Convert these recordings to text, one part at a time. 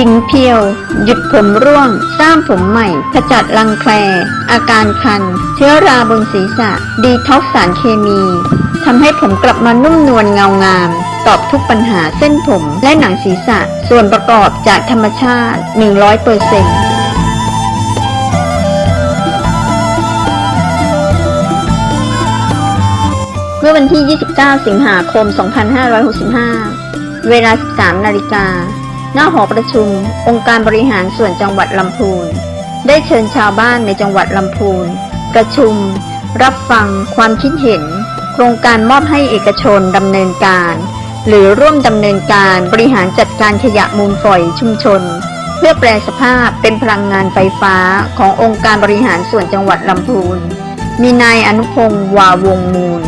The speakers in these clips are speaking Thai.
ชิงเพียว หยุดผมร่วง สร้างผมใหม่ ขจัดรังแคล อาการคัน เชื้อราบนศีรษะ ดีท็อกสารเคมีทำให้ผมกลับมานุ่มนวลเงางาม ตอบทุกปัญหาเส้นผมและหนังศีรษะ ส่วนประกอบจากธรรมชาติ 100เปอร์เซ็นต์เมื่อวันที่ 29 สิงหาคม 2565 เวลา 13 นาฬิกา หน้าหอประชุม องค์การบริหารส่วนจังหวัดลำพูน ได้เชิญชาวบ้านในจังหวัดลำพูน ประชุม รับฟังความคิดเห็น โครงการมอบให้เอกชนดำเนินการ หรือร่วมดำเนินการบริหารจัดการขยะมูลฝอยชุมชน เพื่อแปลสภาพเป็นพลังงานไฟฟ้าขององค์การบริหารส่วนจังหวัดลำพูน มีนายอนุพงศ์วาวงมูล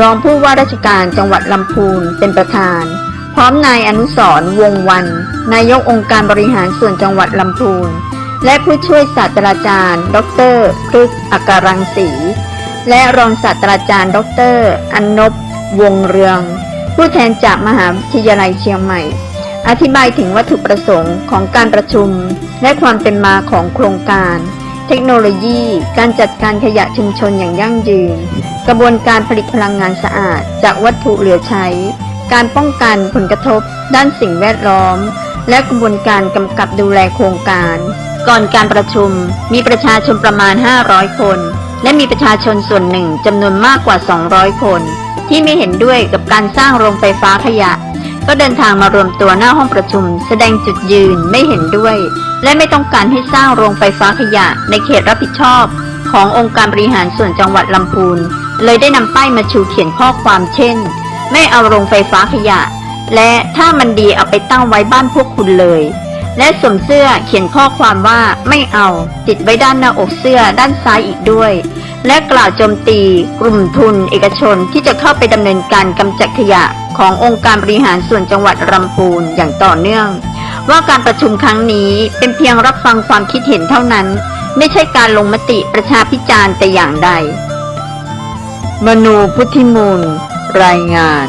รองผู้ว่าราชการจังหวัดลำพูนเป็นประธาน ร้อมนายอนุสร์วงวัน นายกองค์การบริหารส่วนจังหวัดลำพูน และผู้ช่วยศาสตราจารย์ ดรพฤกษ์อัการังสี และรองศาสตราจารย์ ดรอนนบวงเรือง ผู้แทนจากมหาวิทยาลัยเชียงใหม่ อธิบายถึงวัตถุประสงค์ของการประชุม และความเป็นมาของโครงการ เทคโนโลยี การจัดการขยะชุมชนอย่างยั่งยืน กระบวนการผลิตพลังงานสะอาดจากวัตถุเหลือใช้ การป้องกันผลกระทบ ด้านสิ่งแวดล้อม และกระบวนการกำกับดูแลโครงการ ก่อนการประชุมมีประชาชนประมาณ 500 คน และมีประชาชนส่วนหนึ่งจำนวนมากกว่า 200 คน ที่ไม่เห็นด้วยกับการสร้างโรงไฟฟ้าขยะ ก็เดินทางมารวมตัวหน้าห้องประชุม แสดงจุดยืนไม่เห็นด้วย และไม่ต้องการให้สร้างโรงไฟฟ้าขยะในเขตรับผิดชอบ ขององค์การบริหารส่วนจังหวัดลำพูนเลยได้นำป้ายมาชูเขียนข้อความเช่น ไม่เอาโรงไฟฟ้าขยะ และถ้ามันดีเอาไปตั้งไว้บ้านพวกคุณเลย และสวมเสื้อเขียนข้อความว่าไม่เอา ติดไว้ด้านหน้าอกเสื้อด้านซ้ายอีกด้วย และกล่าวโจมตีกลุ่มทุนเอกชนที่จะเข้าไปดำเนินการกำจัดขยะขององค์การบริหารส่วนจังหวัดลำพูนอย่างต่อเนื่อง ว่าการประชุมครั้งนี้เป็นเพียงรับฟังความคิดเห็นเท่านั้น ไม่ใช่การลงมติประชาพิจารณ์แต่อย่างใด มนูพุทธิมูล รายงาน